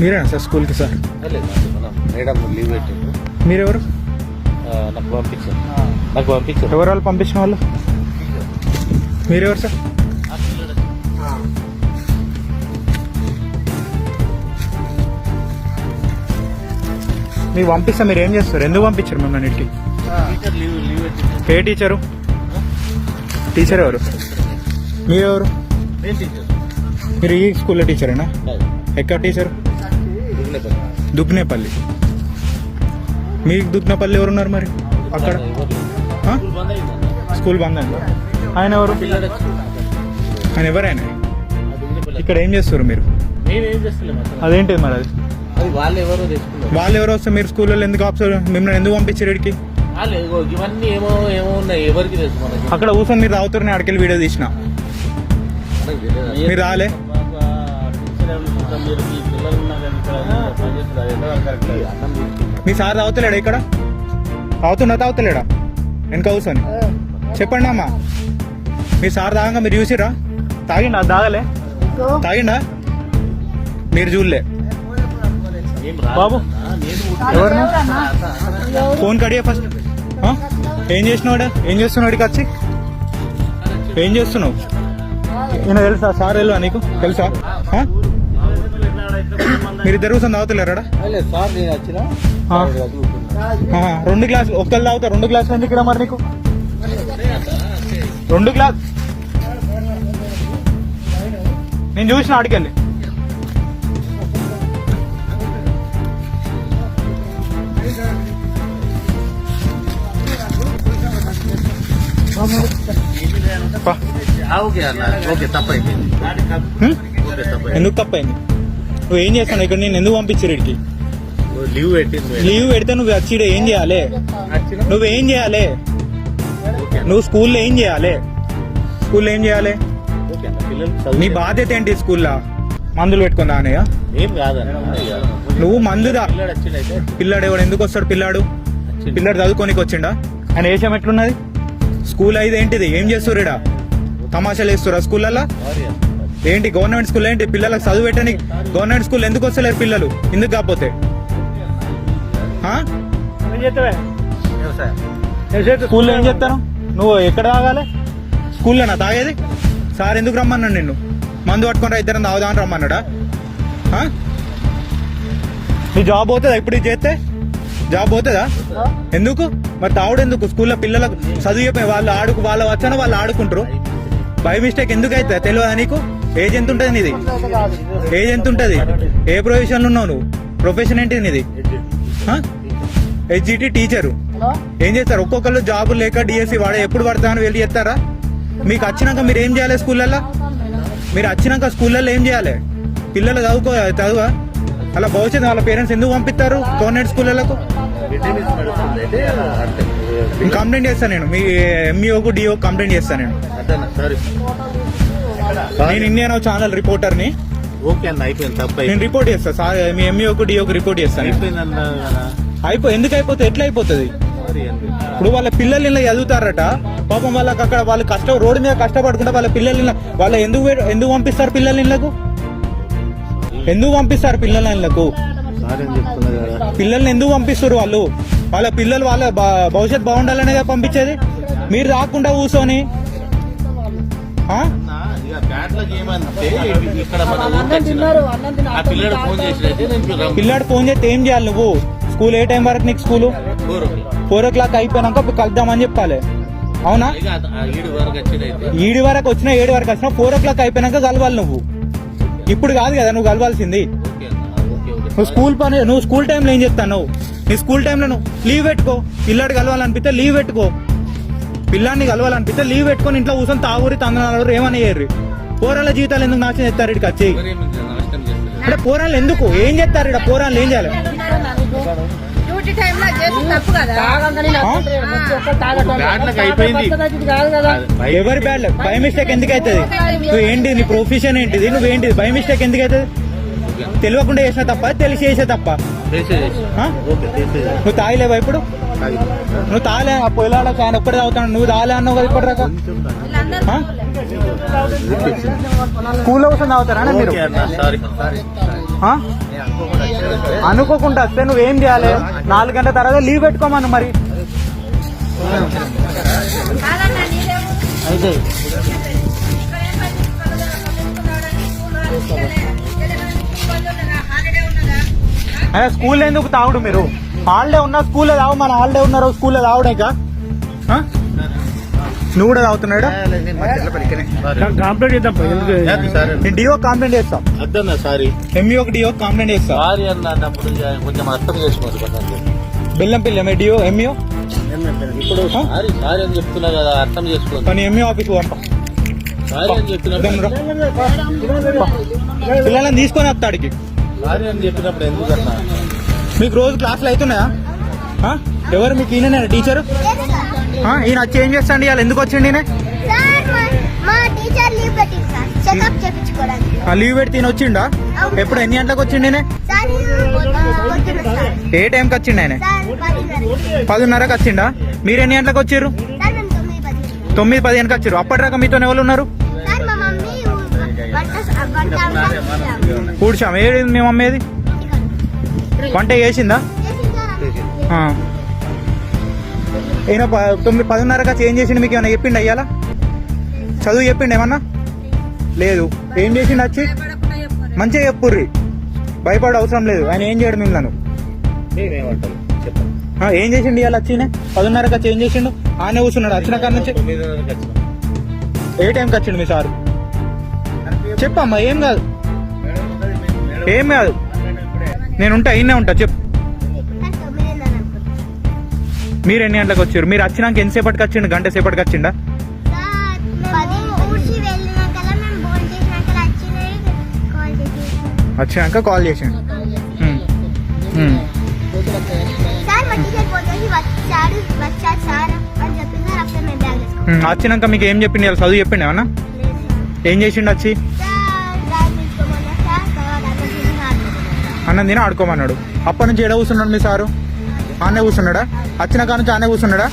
మీరేనా సార్ స్కూల్కి sir? Madam. Leave మీరెవరు? నాకు పంపించారు నాకు పంపించారు ఎవరు వాళ్ళు పంపించిన వాళ్ళు? మీరెవరు సార్? మీకు పంపిస్తా మీరు ఏం చేస్తారు? ఎందుకు పంపించారు మిమ్మల్ని ఇంటికి ఏ టీచరు? టీచర్ ఎవరు? మీరెవరు? మీరు ఈ స్కూల్లో టీచరేనా? ఎక్కడ టీచర్? దుగ్నేపల్లి మీకు దుగ్నపల్లి ఎవరున్నారు మరి? అక్కడ? స్కూల్ బంద్ అండి ఆయన ఎవరు? ఆయన ఎవరైనా? ఇక్కడ ఏం చేస్తారు మీరు? అదేంటిది మరి అది? వాళ్ళు ఎవరో ఎవరు వస్తే మీరు స్కూల్లో ఎందుకు ఆప్షన్ మిమ్మల్ని ఎందుకు పంపించారు ఇక్కడికి? అక్కడ కూర్చొని మీరు రావుతారని అడికెళ్ళి వీడియో తీసిన. మీరు రాలే. మీ సార్ తాగుతలేడా ఇక్కడ? తాగుతున్నా తాగుతలేడా? వెనక కూర్చొని. చెప్పండి అమ్మా. మీ సార్ తాగంగా మీరు చూసిరా తాగిండా? తాగలే? తాగిండా? మీరు చూడలే. బాబు. ఫోన్ కడియా ఫస్ట్. ఏం చేసినావాడు ఏం చేస్తున్నాడు ఇక్కడికి వచ్చి? ఏం చేస్తున్నావు? నేను తెలుసా? సార్ వెళ్ళా నీకు? తెలుసా? ఆ? మీరిద్దరు కూర్చొని తాగుతలేరాడా రెండు గ్లాసులు ఒక్కళ్ళు తాగుతా రెండు గ్లాసులు ఎందుకు ఇక్కడ మరి నీకు? రెండు గ్లాస్ నేను చూసిన తప్పైంది. ఎందుకు తప్పైంది? నువ్వు ఏం చేస్తాను ఇక్కడ నేను ఎందుకు పంపించారు ఇక్కడికి? లీవ్ పెట్టింది లీవ్ పెడితే నువ్వు వచ్చి ఏం చేయాలి? నువ్వు ఏం చేయాలి. నువ్వు స్కూల్లో ఏం చేయాలి? స్కూల్లో ఏం చేయాలి? నీ బాధ్యత ఏంటి స్కూల్లో? మందులు పెట్టుకుందా అనయ్య నువ్వు మందుదా? పిల్లడు ఎవడు? ఎందుకు వస్తాడు పిల్లాడు. పిల్లాడు చదువుకోనికి వచ్చిండా? ఆయన వేషం ఎట్లున్నది? స్కూల్ అయితే ఏంటిది? ఏం చేస్తారు ఇడా తమాషాలు వేస్తురా స్కూళ్ళల్లో. ఏంటి గవర్నమెంట్ స్కూల్ ఏంటి? పిల్లలకు చదువు పెట్టని గవర్నమెంట్ స్కూల్ ఎందుకు వస్తలేరు పిల్లలు? ఎందుకు కాకపోతే? ఆ? స్కూల్లో ఏం చెప్తాను నువ్వు ఎక్కడ తాగాలి? స్కూల్లోనా? తాగేది? సార్ ఎందుకు రమ్మన్నాడు నిన్ను? మందు పట్టుకొని రా ఇద్దరం తాగుదామని రమ్మన్నాడా? నీ జాబ్ పోతుందా? ఇప్పుడు ఇది చేస్తే? జాబ్ పోతుందా? ఎందుకు? మరి తావుడు ఎందుకు? స్కూల్లో పిల్లలకు చదువు చెప్పే వాళ్ళు ఆడుకు వాళ్ళ వచ్చానో వాళ్ళు ఆడుకుంటారు. బై మిస్టేక్ ఎందుకు అవుతుంది తెలియదా నీకు? ఏజ్ ఎంత ఉంటుంది నీది? ఏజ్ ఎంత ఉంటుంది ఏ ప్రొఫెషన్లో ఉన్నావు నువ్వు? ప్రొఫెషన్ ఏంటి నీది? హెచ్జిటి టీచరు ఏం చేస్తారు? ఒక్కొక్కరు జాబ్ లేక డిఎస్సి వాడే ఎప్పుడు పడతామని వెళ్ళి చేస్తారా మీకు వచ్చినాక మీరు ఏం చేయాలి స్కూళ్ళల్లో? మీరు వచ్చినాక స్కూళ్ళల్లో ఏం చేయాలి? పిల్లలు చదువుకో చదువా? అలా భవిష్యత్తు వాళ్ళ పేరెంట్స్ ఎందుకు పంపిస్తారు గవర్నమెంట్ స్కూళ్ళకు కంప్లైంట్ చేస్తాను నేను. మీ ఎంఈఓకు డిఓ కంప్లైంట్ చేస్తాను నేను. నేను ఇండియన్ ఛానల్ రిపోర్టర్ని ఓకే అన్న అయిపోయింది తప్ప నేను రిపోర్ట్ చేస్తాను సార్ మీ ఎంఈఓకు డిఓకు రిపోర్ట్ చేస్తాను అయిపోయింది అన్న కదా. అయిపో ఎందుకు అయిపోతే ఎట్లా అయిపోతుంది? ఇప్పుడు వాళ్ళ పిల్లలు ఇలా చదువుతారట పాపం వాళ్ళకి అక్కడ వాళ్ళు కష్టం రోడ్డు మీద కష్టపడుకుంటే వాళ్ళ పిల్లలు వాళ్ళ ఎందుకు ఎందుకు పంపిస్తారు పిల్లల ఇళ్ళకు? ఎందుకు పంపిస్తారు పిల్లల ఇళ్ళకు? పిల్లల్ని ఎందుకు పంపిస్తారు వాళ్ళు? వాళ్ళ పిల్లలు వాళ్ళ భవిష్యత్ బాగుండాలనే పంపించేది? మీరు రాకుండా కూర్చొని పిల్లడు ఫోన్ చేస్తే ఏం చేయాలి నువ్వు? స్కూల్ ఏ టైం వరకు నీకు స్కూల్? ఫోర్ ఓ క్లాక్. అయిపోయినాక కలుద్దామని చెప్పాలి. అవునా? ఈడు వరకు వచ్చినా ఏడు వరకు వచ్చినా ఫోర్ ఓ క్లాక్ అయిపోయినాక కలవాలి నువ్వు. ఇప్పుడు కాదు కదా నువ్వు కలవాల్సింది. నువ్వు స్కూల్ పని నువ్వు స్కూల్ టైంలో ఏం చెప్తాను నువ్వు? నీ స్కూల్ టైంలో నువ్వు లీవ్ పెట్టుకో. పిల్లాడు కలవాలనిపిస్తే లీవ్ పెట్టుకో. పిల్లాడిని కలవాలనిపిస్తే లీవ్ పెట్టుకొని ఇంట్లో కూర్చొని తాగురి తందనాలు ఏమని చేయరు పోరాల జీవితాలు ఎందుకు నాశనం చేస్తారు ఇక్కడికి వచ్చి అంటే పోరాలు ఎందుకు? ఏం చేస్తారు ఇక్కడ పోరాలు ఏం చేయాలి? ఎవరి బ్యాడ్ బై మిస్టేక్ ఎందుకు అవుతుంది? నువ్వు ఏంటి? నీ ప్రొఫెషన్ ఏంటిది? నువ్వేంటిది బై మిస్టేక్ ఎందుకు అవుతుంది? తెలియకుండా చేసిన తప్ప తెలిసి చేసే తప్ప. నువ్వు తాగలేవా ఇప్పుడు. నువ్వు తాగలే ఆ పొలాలకు ఆయన ఒక్కడే తాగుతాను నువ్వు తాగలే అన్నావు కదా. వీళ్ళందరూ ఆ? స్కూల్లో కూర్చొని తాగుతారా మీరు? అనుకోకుండా వస్తే నువ్వేం చేయాలి నాలుగు గంటల తర్వాత లీవ్ పెట్టుకోమను మరి అయితే ఆ? అదే స్కూల్ ఎందుకు తాగుడు మీరు? హాలిడే ఉన్నా స్కూల్లో తాగు మన హాలిడే ఉన్నారు స్కూల్లో తాగుడేక ఆ? నువ్వు కూడా తాగుతున్నాడు? కంప్లీట్ చేద్దాం నేను డిఓ కంప్లైంట్ చేస్తా. అద్దన్న సారీ. ఎంఈ ఒక డిఓ కంప్లైంట్ చేస్తా. సారీ అన్న అన్నప్పుడు కొంచెం అర్థం చేసుకోవాలి కొంచెం. బెల్లంపల్లి ఎంఏ డిఓ ఎంఈఓ ఇప్పుడు సారీ సారీ అని చెప్తున్నా కదా అర్థం కానీ ఎంఈ ఆఫీస్ పంప పిల్లలని తీసుకొని వస్తాడికి అని చెప్పినప్పుడు ఎందుకు మీకు రోజు క్లాసులు అవుతున్నాయా? ఆ? ఎవరు మీకు ఈయన టీచర్ ఈయన వచ్చి ఏం చేస్తాండి? ఇవాళ ఎందుకు వచ్చిండి ఈయన? సార్ మా- మా టీచర్ లీవ్ పెట్టింది సార్. చెకప్ చేయించుకోవడానికి ఆ లీవ్ పెట్టి ఈయన వచ్చిండా? ఎప్పుడు ఎన్ని గంటలకు వచ్చిండి ఈయన? సార్ పొద్దున సార్. ఏ టైంకి వచ్చిండు ఆయన? సార్ పదిన్నర పదిన్నరకు వచ్చిండా? మీరు ఎన్ని గంటలకు వచ్చారు సార్ మేము తొమ్మిది పది తొమ్మిది పదిహేనుకి వచ్చారు అప్పటిదాకా మీతో ఎవరు ఉన్నారు? కూర్చాం. ఏది మీ మమ్మీది వంట చేసిందా. ఈయన తొమ్మిది పదిన్నరకు వచ్చి ఏం చేసిండు మీకు ఏమైనా చెప్పిండు అయ్యాలా చదువు చెప్పిండు ఏమన్నా? లేదు. ఏం చేసిండు వచ్చి. మంచిగా చెప్పుర్రి. భయపడ అవసరం లేదు. ఆయన ఏం చేయడు మిమ్మల్ని? ఏం చేసిండు ఇవాళ వచ్చిన పదిన్నరకు వచ్చి ఏం చేసిండు? ఆయన కూర్చున్నాడు. వచ్చిన కాడ నుంచి. ఏ టైంకి వచ్చిండు మీ సారు? చెప్పమ్మా ఏం కాదు. ఏం కాదు. నేను ఉంటా ఇన్నే ఉంటా చెప్పు. మీరు ఎన్ని గంటలకు వచ్చారు? మీరు వచ్చినాక ఎంతసేపటికి వచ్చిండు? గంట సేపటికి వచ్చిండా? వచ్చినాక కాల్ చేసిండు. వచ్చినాక మీకు ఏం చెప్పిండు? ఇవాళ చదువు చెప్పిండు ఏమన్నా లేదు సార్ ఏం చేసిండు వచ్చి అన్నం తిని ఆడుకోమన్నాడు. అప్పటి నుంచి ఎడ కూర్చున్నాడు మీ సారు? ఆనే కూర్చున్నాడా? వచ్చిన కాడ నుంచి ఆనే కూర్చున్నాడా?